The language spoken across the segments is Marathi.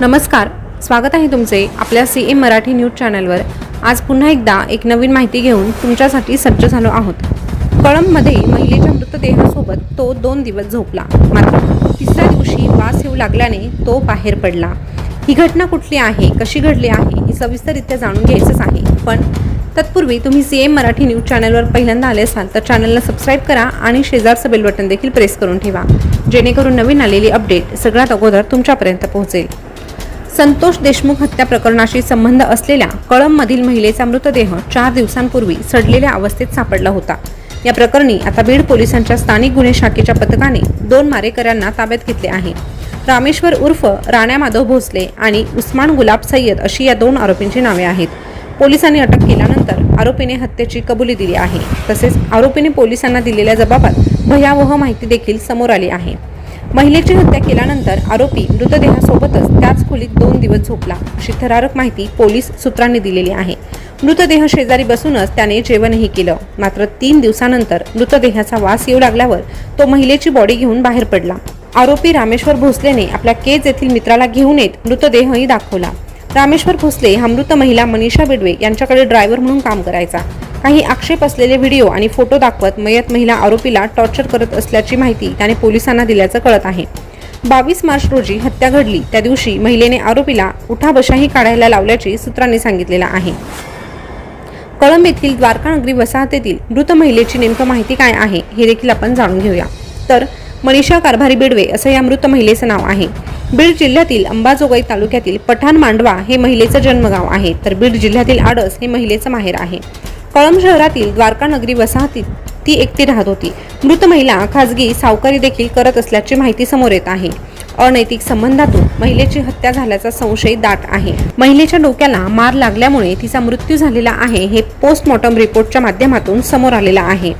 नमस्कार स्वागत आहे तुमचे आपल्या सी एम मराठी न्यूज चॅनलवर. आज पुन्हा एकदा एक नवीन माहिती घेऊन तुमच्यासाठी सज्ज झालो आहोत. कळंबमध्ये महिलेच्या मृतदेहासोबत तो दोन दिवस झोपला. मात्र तिसऱ्या दिवशी वास येऊ लागल्याने तो बाहेर पडला. ही घटना कुठली आहे कशी घडली आहे ही सविस्तररित्या जाणून घ्यायचंच आहे. पण तत्पूर्वी तुम्ही सी एम मराठी न्यूज चॅनलवर पहिल्यांदा आले असाल तर चॅनलला सबस्क्राईब करा आणि शेजारचं बेल बटन देखील प्रेस करून ठेवा. जेणेकरून नवीन आलेली अपडेट सगळ्यात अगोदर तुमच्यापर्यंत पोहोचेल. संतोष देशमुख हत्या प्रकरणाशी संबंध असलेल्या कळंबमधील महिलेचा मृतदेह चार दिवसांपूर्वी सडलेल्या अवस्थेत सापडला होता. या प्रकरणी आता बीड पोलिसांच्या स्थानिक गुन्हे शाखेच्या पथकाने दोन मारेकऱ्यांना ताब्यात घेतले आहे. रामेश्वर उर्फ राण्या माधव भोसले आणि उस्मान गुलाब सय्यद अशी या दोन आरोपींची नावे आहेत. पोलिसांनी अटक केल्यानंतर आरोपीने हत्येची कबुली दिली आहे. तसेच आरोपीने पोलिसांना दिलेल्या जबाबात भयावह माहिती देखील समोर आली आहे. महिलेची हत्या केल्यानंतर आरोपी मृतदेहासोबतच त्याच खोलीत दोन दिवस झोपला. अशी थरारक माहिती पोलीस सूत्रांनी दिलेली आहे. मृतदेह शेजारी बसूनच त्याने जेवणही केलं. मात्र तीन दिवसानंतर मृतदेहाचा वास येऊ लागल्यावर तो महिलेची बॉडी घेऊन बाहेर पडला. आरोपी रामेश्वर भोसलेने आपल्या केज येथील मित्राला घेऊन येत मृतदेहही दाखवला. रामेश्वर भोसले हा मृत महिला मनीषा बेडवे यांच्याकडे ड्रायव्हर म्हणून काम करायचा. काही आक्षेप असलेले व्हिडिओ आणि फोटो दाखवत मयत महिला आरोपीला टॉर्चर करत असल्याची माहिती त्याने पोलिसांना दिल्याचं कळत आहे. बावीस मार्च रोजी हत्या घडली. त्या दिवशी महिलेने आरोपीला उठाबशाही काढायला लावल्याचे सूत्रांनी सांगितलेलं आहे. कळंब येथील द्वारकानगरी वसाहतीतील मृत महिलेची नेमकं माहिती काय आहे हे देखील आपण जाणून घेऊया. तर मनीषा कारभारी बेडवे असं या मृत महिलेचं नाव आहे. बीड जिल्ह्यातील अंबाजोगाई तालुक्यातील पठाण मांडवा हे महिलेचं जन्मगाव आहे. तर बीड जिल्ह्यातील आडस हे महिलेचं माहेर आहे. कळंब शहरातील द्वारकानगरी वसाहतीत ती एकटी राहत होती. मृत महिला खाजगी सावकारी देखील करत असल्याची माहिती समोर येत आहे. अनैतिक संबंधातून महिलेची हत्या झाल्याचा संशय दाट आहे. महिलेच्या डोक्याला मार लागल्यामुळे तिचा मृत्यू झालेला आहे हे पोस्टमॉर्टम रिपोर्टच्या माध्यमातून समोर आलेला आहे.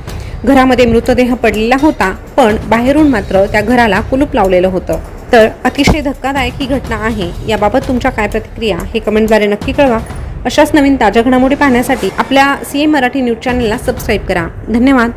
घरामध्ये मृतदेह पडलेला होता पण बाहेरून मात्र त्या घराला कुलूप लावलेलं होतं. तर अतिशय धक्कादायक ही घटना आहे. याबाबत तुमच्या काय प्रतिक्रिया हे कमेंटद्वारे नक्की कळवा. अशाच नवीन ताज्या घडामोडी पाहण्यासाठी आपल्या सी ए मराठी न्यूज चॅनलला सबस्क्राईब करा. धन्यवाद.